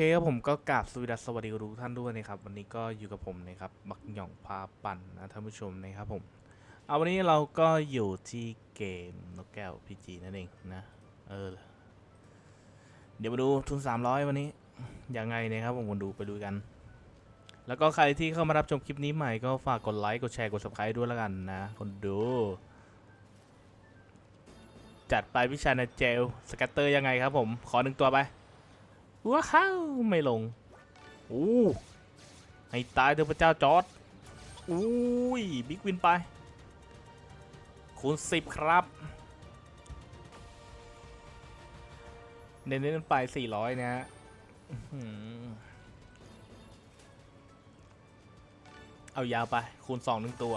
โอเคครับผมก็กราบสวัสดีสวัสดีทุกท่านด้วยนะครับ วันนี้ก็อยู่กับผมนะครับบักหย่องพาปั่นนะท่านผู้ชมนะครับผมเอาวันนี้เราก็อยู่ที่เกมนกแก้วพีจีนั่นเองนะเออเดี๋ยวมาดูทุน 300 วันนี้ยังไงนะครับผมคนดูไปดูกัน แล้วก็ใครที่เข้ามารับชมคลิปนี้ใหม่ก็ฝากกดไลค์กดแชร์กด subscribe ด้วยล้วกันนะคนดู จัดไปพิชานาเจลสกัตเตอร์ยังไงครับผมขอหนึ่งตัวไป ว้าวไม่ลงอู้ให้ตายเถอะพระเจ้าจอร์ดอุ้ยบิ๊กวินไป คูณสิบครับ เน้นๆไปสี่ร้อยนะฮะเอายาวไป คูณสองหนึ่งตัว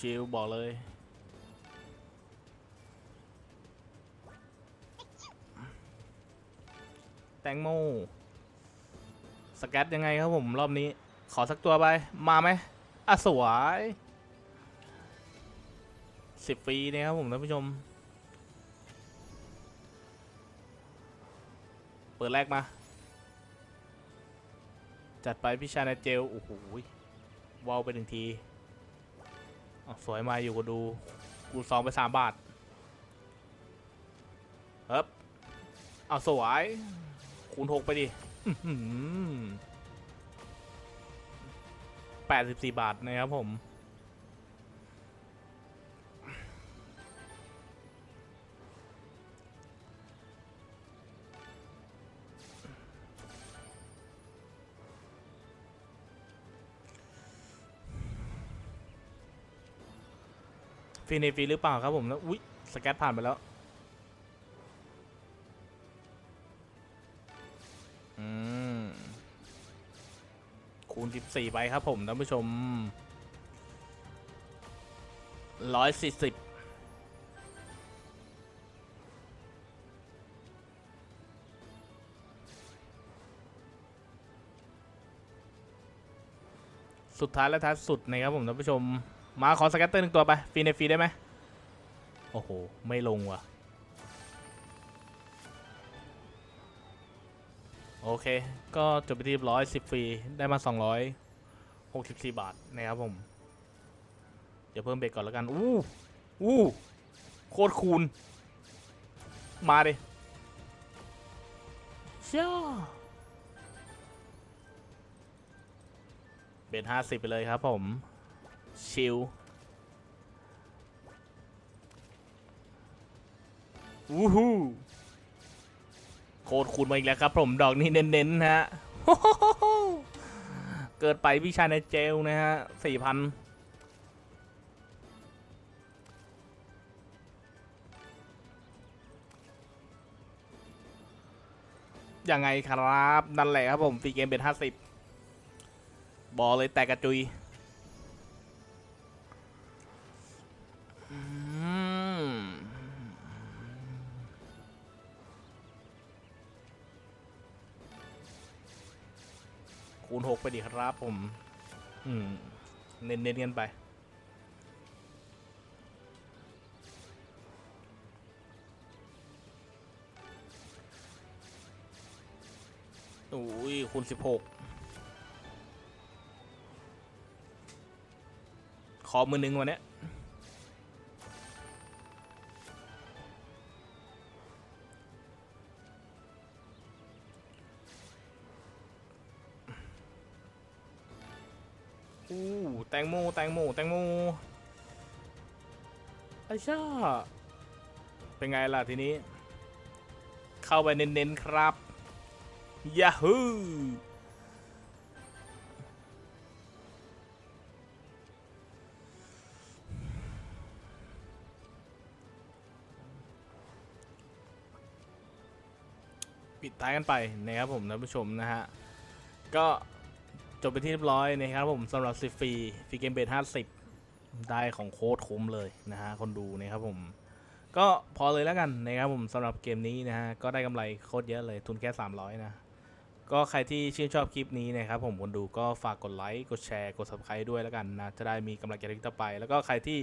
ชิวๆบอกเลย แตงโมสแกตยังไงครับผมรอบนี้ ขอสักตัวไป มาไหมอะสวยสิบฟรีนะครับผมท่านผู้ชม เปิดแรกมา จัดไปพี่ชายนาเจล โอ้โหวาวไปหนึ่งทีอ้าวสวยมาอยู่ก็ดู กูสองไปสามบาทเอ๊บเอาสวย คูณหกไปดิแปดสิบสี่บาทนะครับผมฟรีในฟีหรือเปล่าครับผมแล้วอุ๊ย สแกตผ่านไปแล้ว คูณ 14 ไปครับผมท่านผู้ชม 140สุดท้ายและท้ายสุดนะครับผมท่านผู้ชม มาขอสแกตเตอร์หนึ่งตัวไป ฟรีในฟรีได้ไหม โอ้โห ไม่ลงว่ะ โอเค ก็จบไปที่ร้อยสิบฟรี ได้มาสองร้อยหกสิบสี่บาทนะครับผม เดี๋ยวเพิ่มเบรกก่อนแล้วกัน อู้อู้โคตรคูณ มาดิเช่าเบรห้าสิบไปเลยครับผม ชิลวู้ฮู้ โคตรคูณมาอีกแล้วครับ ผมดอกนี้เน้นๆนะฮะเกิดไปพี่ชาในเจลนะฮะสี่พันยังไงครับ นั่นแหละครับผมฟรีเกมเป็นห้าสิบ บอเลยแตกกระจุย คูณหกไปดิครับผม อืม เน้นๆกันไปอุ้ย คูณสิบหกขอมือหนึ่งวันเนี้ อู้แตงโมแตงโมแตงโมไอ้ช่าเป็นไงล่ะทีนี้ เข้าไปเน้นๆครับยาฮูปิดท้ายกันไปนะครับผมท่านผู้ชมนะฮะ ก็ จบไปที่เรียบร้อยนะครับผมสำหรับซิฟรีฟีเกมเบท50ได้ของโค้ดคุ้มเลยนะฮะคนดูนะครับผม ก็พอเลยแล้วกันนะครับผมสำหรับเกมนี้นะฮะก็ได้กำไรโคตรเยอะเลยทุนแค่ 300 นะ ก็ใครที่ชื่นชอบคลิปนี้นะครับผมคนดูก็ฝากกดไลค์กดแชร์กด subscribe ด้วยแล้วกันนะ จะได้มีกำลังใจในคลิปต่อไป แล้วก็ใครที่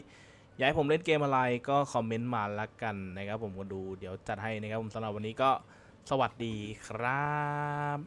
อยากให้ผมเล่นเกมอะไรก็คอมเมนต์มาแล้วกันนะครับผมคนดูเดี๋ยวจัดให้นะครับผมสำหรับวันนี้ก็สวัสดีครับ